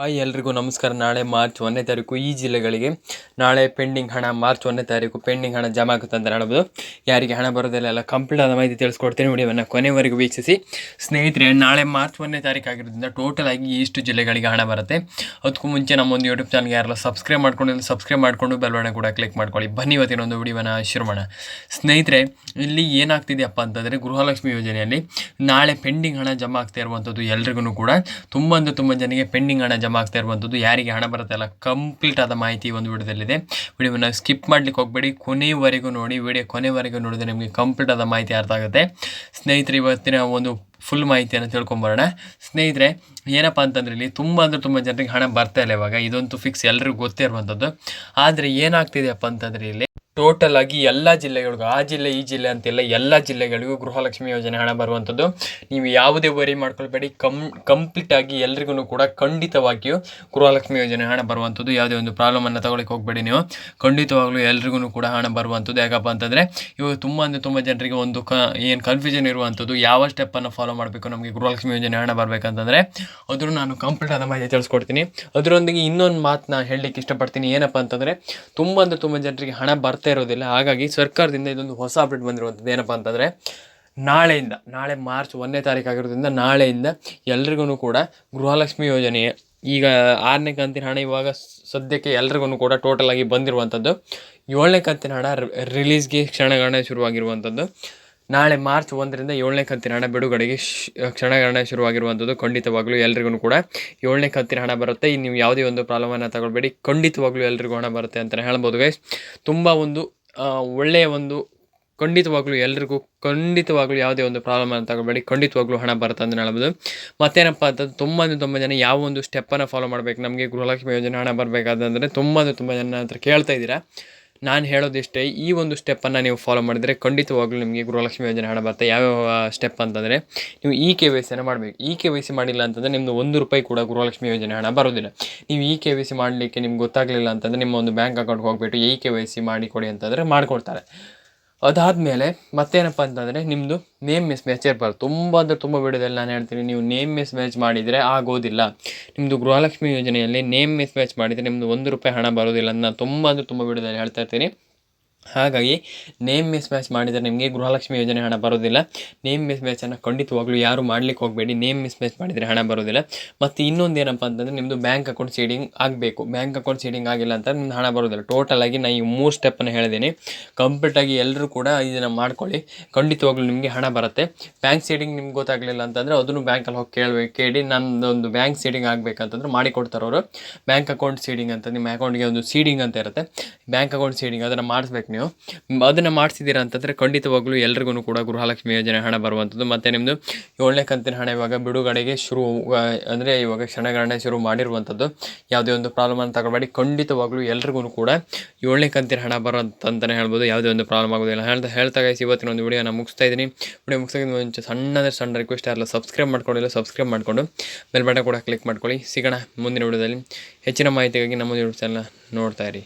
Hi ಎಲ್ರಿಗೂ ನಮಸ್ಕಾರ. ನಾಳೆ ಮಾರ್ಚ್ ಒಂದನೇ ತಾರೀಕು ಈ ಜಿಲ್ಲೆಗಳಿಗೆ. ನಾಳೆ ಪೆಂಡಿಂಗ್ ಹಣ ಮಾರ್ಚ್ ಒಂದನೇ ತಾರೀಕು ಪೆಂಡಿಂಗ್ ಹಣ ಜಮಾ ಆಗುತ್ತೆ ಅಂತ ಹೇಳ್ಬೋದು ಯಾರಿಗೆ ಹಣ ಬರೋದಿಲ್ಲ ಎಲ್ಲ ಕಂಪ್ಲೀಟ್ ಆದ ಮಾಹಿತಿ ತಿಳಿಸ್ಕೊಡ್ತೀನಿ. ವಿಡಿಯೋವನ್ನು ಕೊನೆವರೆಗೂ ವೀಕ್ಷಿಸಿ. ಸ್ನೇಹಿತರೆ, ನಾಳೆ ಮಾರ್ಚ್ ಒಂದನೇ ತಾರೀಕು ಆಗಿರೋದ್ರಿಂದ ಟೋಟಲ್ ಆಗಿ ಇಷ್ಟು ಜಿಲ್ಲೆಗಳಿಗೆ ಹಣ ಬರುತ್ತೆ. ಅದಕ್ಕೂ ಮುಂಚೆ ನಮ್ಮೊಂದು ಯೂಟ್ಯೂಬ್ ಚಾನಲ್ಗೆ ಯಾರೆಲ್ಲ ಸಬ್ಸ್ಕ್ರೈಬ್ ಮಾಡ್ಕೊಂಡು ಸಬ್ಸ್ಕ್ರೈಬ್ ಮಾಡಿಕೊಂಡು ಬೆಲ್ವಣೆ ಕೂಡ ಕ್ಲಿಕ್ ಮಾಡ್ಕೊಳ್ಳಿ. ಬನ್ನಿ ಇವತ್ತಿನ ಒಂದು ವಿಡಿಯೋವನ್ನು ಶುರು ಮಾಡೋಣ. ಸ್ನೇಹಿತರೆ, ಇಲ್ಲಿ ಏನಾಗ್ತಿದೆಯಪ್ಪ ಅಂತಂದರೆ ಗೃಹಲಕ್ಷ್ಮಿ ಯೋಜನೆಯಲ್ಲಿ ನಾಳೆ ಪೆಂಡಿಂಗ್ ಹಣ ಜಮಾ ಆಗ್ತಾ ಇರುವಂಥದ್ದು ಎಲ್ರಿಗೂ ಕೂಡ ತುಂಬ ಅಂದರೆ ತುಂಬ ಜನರಿಗೆ ಪೆಂಡಿಂಗ್ ಹಣ ಜಮಾ ಆಗ್ತಾ ಇರುವಂಥದ್ದು, ಯಾರಿಗೆ ಹಣ ಬರುತ್ತೆ ಅಲ್ಲ ಕಂಪ್ಲೀಟ್ ಆದ ಮಾಹಿತಿ ಒಂದು ವಿಡಿಯೋದಲ್ಲಿದೆ. ವಿಡಿಯೋವನ್ನು ಸ್ಕಿಪ್ ಮಾಡ್ಲಿಕ್ಕೆ ಹೋಗಬೇಡಿ. ಕೊನೆಯವರೆಗೂ ನೋಡಿ, ವಿಡಿಯೋ ಕೊನೆವರೆಗೂ ನೋಡಿದ್ರೆ ನಿಮಗೆ ಕಂಪ್ಲೀಟ್ ಆದ ಮಾಹಿತಿ ಅರ್ಥ ಆಗುತ್ತೆ. ಸ್ನೇಹಿತರೆ, ಇವತ್ತಿನ ಒಂದು ಫುಲ್ ಮಾಹಿತಿಯನ್ನು ತಿಳ್ಕೊಂಬರೋಣ. ಸ್ನೇಹಿತರೆ, ಏನಪ್ಪ ಅಂತಂದ್ರೆ ಇಲ್ಲಿ ತುಂಬ ಅಂದರೆ ತುಂಬ ಜನರಿಗೆ ಹಣ ಬರ್ತಾ ಇಲ್ಲ ಇವಾಗ. ಇದಂತೂ ಫಿಕ್ಸ್ ಎಲ್ಲರಿಗೂ ಗೊತ್ತೇ ಇರುವಂಥದ್ದು. ಆದರೆ ಏನಾಗ್ತಿದೆಯಪ್ಪ ಅಂತಂದರೆ ಇಲ್ಲಿ ಟೋಟಲ್ ಆಗಿ ಎಲ್ಲ ಜಿಲ್ಲೆಗಳಿಗೂ, ಆ ಜಿಲ್ಲೆ, ಈ ಜಿಲ್ಲೆ ಅಂತಿಲ್ಲ ಎಲ್ಲ ಜಿಲ್ಲೆಗಳಿಗೂ ಗೃಹಲಕ್ಷ್ಮಿ ಯೋಜನೆ ಹಣ ಬರುವಂಥದ್ದು. ನೀವು ಯಾವುದೇ ವರಿ ಮಾಡ್ಕೊಳ್ಬೇಡಿ. ಕಮ್ ಕಂಪ್ಲೀಟ್ ಆಗಿ ಎಲ್ರಿಗೂ ಕೂಡ ಖಂಡಿತವಾಗಿಯೂ ಗೃಹಲಕ್ಷ್ಮಿ ಯೋಜನೆ ಹಣ ಬರುವಂಥದ್ದು. ಯಾವುದೇ ಒಂದು ಪ್ರಾಬ್ಲಮನ್ನು ತಗೊಳ್ಳಿಕ್ಕೆ ಹೋಗಬೇಡಿ ನೀವು. ಖಂಡಿತವಾಗ್ಲೂ ಎಲ್ರಿಗೂ ಕೂಡ ಹಣ ಬರುವಂಥದ್ದು. ಯಾಕಪ್ಪ ಅಂತಂದರೆ, ಇವಾಗ ತುಂಬ ಅಂದರೆ ತುಂಬ ಜನರಿಗೆ ಒಂದು ಕ, ಏನು ಕನ್ಫ್ಯೂಷನ್ ಇರುವಂಥದ್ದು. ಯಾವ ಸ್ಟೆಪ್ಪನ್ನು ಫಾಲೋ ಮಾಡಬೇಕು ನಮಗೆ ಗೃಹಲಕ್ಷ್ಮಿ ಯೋಜನೆ ಹಣ ಬರಬೇಕಂತಂದರೆ, ಅದರೂ ನಾನು ಕಂಪ್ಲೀಟ್ ಆದ ಮಾಹಿತಿ ತಿಳಿಸ್ಕೊಡ್ತೀನಿ. ಅದರೊಂದಿಗೆ ಇನ್ನೊಂದು ಮಾತನ್ನ ಹೇಳಲಿಕ್ಕೆ ಇಷ್ಟಪಡ್ತೀನಿ. ಏನಪ್ಪ ಅಂತಂದರೆ, ತುಂಬ ಅಂದರೆ ತುಂಬ ಜನರಿಗೆ ಹಣ ಬರ್ತಾ ಇರೋದಿಲ್ಲ. ಹಾಗಾಗಿ ಸರ್ಕಾರದಿಂದ ಇದೊಂದು ಹೊಸ ಅಪ್ಡೇಟ್ ಬಂದಿರುವಂಥದ್ದು ಏನಪ್ಪ ಅಂತಂದರೆ, ನಾಳೆಯಿಂದ, ನಾಳೆ ಮಾರ್ಚ್ ಒಂದನೇ ತಾರೀಕು ಆಗಿರೋದ್ರಿಂದ ನಾಳೆಯಿಂದ ಎಲ್ರಿಗೂ ಕೂಡ ಗೃಹಲಕ್ಷ್ಮಿ ಯೋಜನೆ, ಈಗ ಆರನೇ ಕಂತಿನ ಹಣ ಇವಾಗ ಸದ್ಯಕ್ಕೆ ಎಲ್ರಿಗೂ ಕೂಡ ಟೋಟಲ್ ಆಗಿ ಬಂದಿರುವಂಥದ್ದು. ಏಳನೇ ಕಂತಿನ ಹಣ ರಿಲೀಸ್ಗೆ ಕ್ಷಣಗಣನೆ ಶುರುವಾಗಿರುವಂಥದ್ದು. ನಾಳೆ ಮಾರ್ಚ್ ಒಂದರಿಂದ ಏಳನೇ ಕಂತಿನ ಹಣ ಬಿಡುಗಡೆಗೆ ಕ್ಷಣಗಣನೆ ಶುರುವಾಗಿರುವಂಥದ್ದು ಖಂಡಿತವಾಗ್ಲೂ ಎಲ್ರಿಗೂ ಕೂಡ. ಏಳನೇ ಕಂತಿನ ಹಣ ಬರುತ್ತೆ. ನೀವು ಯಾವುದೇ ಒಂದು ಪ್ರಾಬ್ಲಮನ್ನು ತಗೊಳ್ಬೇಡಿ. ಖಂಡಿತವಾಗ್ಲೂ ಎಲ್ರಿಗೂ ಹಣ ಬರುತ್ತೆ ಅಂತಲೇ ಹೇಳ್ಬೋದು ಗೈಸ್ ತುಂಬ ಒಂದು ಒಳ್ಳೆಯ ಒಂದು ಖಂಡಿತವಾಗ್ಲೂ ಎಲ್ರಿಗೂ, ಖಂಡಿತವಾಗ್ಲೂ ಯಾವುದೇ ಒಂದು ಪ್ರಾಬ್ಲಮ್ ಅಂತ ತಗೊಳ್ಬೇಡಿ. ಖಂಡಿತವಾಗ್ಲೂ ಹಣ ಬರುತ್ತೆ ಅಂತ ಹೇಳ್ಬೋದು. ಮತ್ತೇನಪ್ಪ ಅಂತಂದ್ರೆ ತುಂಬ ಅಂದರೆ ತುಂಬ ಜನ ಯಾವ ಒಂದು ಸ್ಟೆಪ್ಪನ್ನು ಫಾಲೋ ಮಾಡಬೇಕು? ನಮಗೆ ಗೃಹಲಕ್ಷ್ಮಿ ಯೋಜನೆ ಹಣ ಬರಬೇಕಾದಂದರೆ ತುಂಬ ಅಂದರೆ ತುಂಬ ಜನ ಹತ್ರ ಕೇಳ್ತಾ ಇದ್ದೀರಾ. ನಾನು ಹೇಳೋದಿಷ್ಟೇ, ಈ ಒಂದು ಸ್ಟೆಪ್ಪನ್ನು ನೀವು ಫಾಲೋ ಮಾಡಿದರೆ ಖಂಡಿತವಾಗ್ಲೂ ನಿಮಗೆ ಗೃಹಲಕ್ಷ್ಮಿ ಯೋಜನೆ ಹಣ ಬರುತ್ತೆ ಯಾವ್ಯಾವ ಸ್ಟೆಪ್ ಅಂತಂದರೆ, ನೀವು ಇ ಕೆ ವೈ ಸಿಯನ್ನು ಮಾಡಬೇಕು. ಇ ಕೆ ವೈ ಸಿ ಮಾಡಿಲ್ಲ ಅಂತಂದರೆ ನಿಮ್ಮದು ಒಂದು ರೂಪಾಯಿ ಕೂಡ ಗೃಹಲಕ್ಷ್ಮಿ ಯೋಜನೆ ಹಣ ಬರೋದಿಲ್ಲ. ನೀವು ಇ ಕೆ ವೈ ಸಿ ಮಾಡಲಿಕ್ಕೆ ನಿಮ್ಗೆ ಗೊತ್ತಾಗಲಿಲ್ಲ ಅಂತಂದರೆ ನಿಮ್ಮ ಒಂದು ಬ್ಯಾಂಕ್ ಅಕೌಂಟ್ಗೆ ಹೋಗ್ಬಿಟ್ಟು ಇ ಕೆ ವೈ ಸಿ ಮಾಡಿ ಕೊಡಿ ಅಂತಂದರೆ ಮಾಡಿಕೊಡ್ತಾರೆ. ಅದಾದಮೇಲೆ ಮತ್ತೇನಪ್ಪ ಅಂತಂದರೆ ನಿಮ್ಮದು ನೇಮ್ ಮಿಸ್ ಮ್ಯಾಚ್ ಇರಬಾರ್ದು ತುಂಬ ಅಂದರೆ ತುಂಬ ವಿಡಿಯೋದಲ್ಲಿ ನಾನು ಹೇಳ್ತೀನಿ. ನೀವು ನೇಮ್ ಮಿಸ್ ಮ್ಯಾಚ್ ಮಾಡಿದರೆ ಆಗೋದಿಲ್ಲ. ನಿಮ್ಮದು ಗೃಹಲಕ್ಷ್ಮಿ ಯೋಜನೆಯಲ್ಲಿ ನೇಮ್ ಮಿಸ್ ಮ್ಯಾಚ್ ಮಾಡಿದರೆ ನಿಮ್ಮದು ಒಂದು ರೂಪಾಯಿ ಹಣ ಬರೋದಿಲ್ಲ ಅಂತ ನಾನು ತುಂಬ ಅಂದರೆ ತುಂಬ ವಿಡಿಯೋದಲ್ಲಿ ಹೇಳ್ತಾ ಇರ್ತೀನಿ. ಹಾಗಾಗಿ ನೇಮ್ ಮಿಸ್ ಮ್ಯಾಚ್ ಮಾಡಿದರೆ ನಿಮಗೆ ಗೃಹಲಕ್ಷ್ಮಿ ಯೋಜನೆ ಹಣ ಬರೋದಿಲ್ಲ. ನೇಮ್ ಮಿಸ್ ಮ್ಯಾಚನ್ನು ಖಂಡಿತವಾಗ್ಲೂ ಯಾರು ಮಾಡ್ಲಿಕ್ಕೆ ಹೋಗಬೇಡಿ. ನೇಮ್ ಮಿಸ್ ಮ್ಯಾಚ್ ಮಾಡಿದರೆ ಹಣ ಬರೋದಿಲ್ಲ. ಮತ್ತು ಇನ್ನೊಂದು ಏನಪ್ಪ ಅಂತಂದರೆ ನಿಮ್ಮದು ಬ್ಯಾಂಕ್ ಅಕೌಂಟ್ ಸೀಡಿಂಗ್ ಆಗಬೇಕು. ಬ್ಯಾಂಕ್ ಅಕೌಂಟ್ ಸೀಡಿಂಗ್ ಆಗಿಲ್ಲ ಅಂತ ನಿಮ್ದು ಹಣ ಬರೋದಿಲ್ಲ. ಟೋಟಲ್ ಆಗಿ ನಾನು ಈ ಮೂರು ಸ್ಟೆಪ್ಪನ್ನು ಹೇಳಿದ್ದೀನಿ ಕಂಪ್ಲೀಟಾಗಿ ಎಲ್ಲರೂ ಕೂಡ ಇದನ್ನು ಮಾಡ್ಕೊಳ್ಳಿ. ಖಂಡಿತವಾಗ್ಲೂ ನಿಮಗೆ ಹಣ ಬರುತ್ತೆ. ಬ್ಯಾಂಕ್ ಸೀಡಿಂಗ್ ನಿಮ್ಗೆ ಗೊತ್ತಾಗಲಿಲ್ಲ ಅಂತಂದರೆ ಅದನ್ನು ಬ್ಯಾಂಕಲ್ಲಿ ಹೋಗಿ ಕೇಳಬೇಕು ಕೇಳಿ ನನ್ನದೊಂದು ಬ್ಯಾಂಕ್ ಸೀಡಿಂಗ್ ಆಗಬೇಕಂತಂದ್ರೆ ಮಾಡಿಕೊಡ್ತಾರೆ ಅವರು. ಬ್ಯಾಂಕ್ ಅಕೌಂಟ್ ಸೀಡಿಂಗ್ ಅಂತ, ನಿಮ್ಮ ಅಕೌಂಟ್ಗೆ ಒಂದು ಸೀಡಿಂಗ್ ಅಂತ ಇರುತ್ತೆ. ಬ್ಯಾಂಕ್ ಅಕೌಂಟ್ ಸೀಡಿಂಗ್ ಅದನ್ನು ಮಾಡಿಸ್ಬೇಕು ನೀವು ಅದನ್ನು ಮಾಡಿಸಿದ್ದೀರಾ ಅಂತಂದರೆ ಖಂಡಿತವಾಗ್ಲೂ ಎಲ್ರಿಗೂ ಕೂಡ ಗೃಹಲಕ್ಷ್ಮಿ ಯೋಜನೆ ಹಣ ಬರುವಂಥದ್ದು. ಮತ್ತು ನಿಮ್ಮದು ಏಳನೇ ಕಂತಿನ ಹಣ ಇವಾಗ ಬಿಡುಗಡೆಗೆ ಶುರು ಅಂದರೆ ಇವಾಗ ಕ್ಷಣಗಣನೆ ಶುರು ಮಾಡಿರುವಂಥದ್ದು. ಯಾವುದೇ ಒಂದು ಪ್ರಾಬ್ಲಮ್ ಅಂತ ತಗೊಳ್ಬೇಡಿ. ಖಂಡಿತವಾಗ್ಲೂ ಎಲ್ರಿಗೂ ಕೂಡ ಏಳನೇ ಕಂತಿನ ಹಣ ಬರೋಂತಂತಲೇ ಹೇಳ್ಬೋದು. ಯಾವುದೇ ಒಂದು ಪ್ರಾಬ್ಲಮ್ ಆಗೋದಿಲ್ಲ. ಹೇಳ್ತಾ ಹೇಳ್ತಾ ಗೈಸ್ ಇವತ್ತಿನ ಒಂದು ವಿಡಿಯೋನ ಮುಗಿಸ್ತಾ ಇದ್ದೀನಿ. ವಿಡಿಯೋ ಮುಗಿಸೋಕೆ ಮುಂಚೆ ಸಣ್ಣದೇ ಸಣ್ಣ ರಿಕ್ವೆಸ್ಟ್ ಯಾರಲ್ಲ ಸಬ್ಸ್ಕ್ರೈಬ್ ಮಾಡ್ಕೊಂಡಿಲ್ಲ ಸಬ್ಸ್ಕ್ರೈಬ್ ಮಾಡಿಕೊಂಡು ಬೆಲ್ ಕೂಡ ಕ್ಲಿಕ್ ಮಾಡ್ಕೊಳ್ಳಿ. ಸಿಗೋಣ ಮುಂದಿನ ವಿಡಿಯೋದಲ್ಲಿ. ಹೆಚ್ಚಿನ ಮಾಹಿತಿಗಾಗಿ ನಮ್ಮ ಯೂಟ್ಯೂಬ್ ಚಾನಲ್ ನೋಡ್ತಾ ಇರಿ.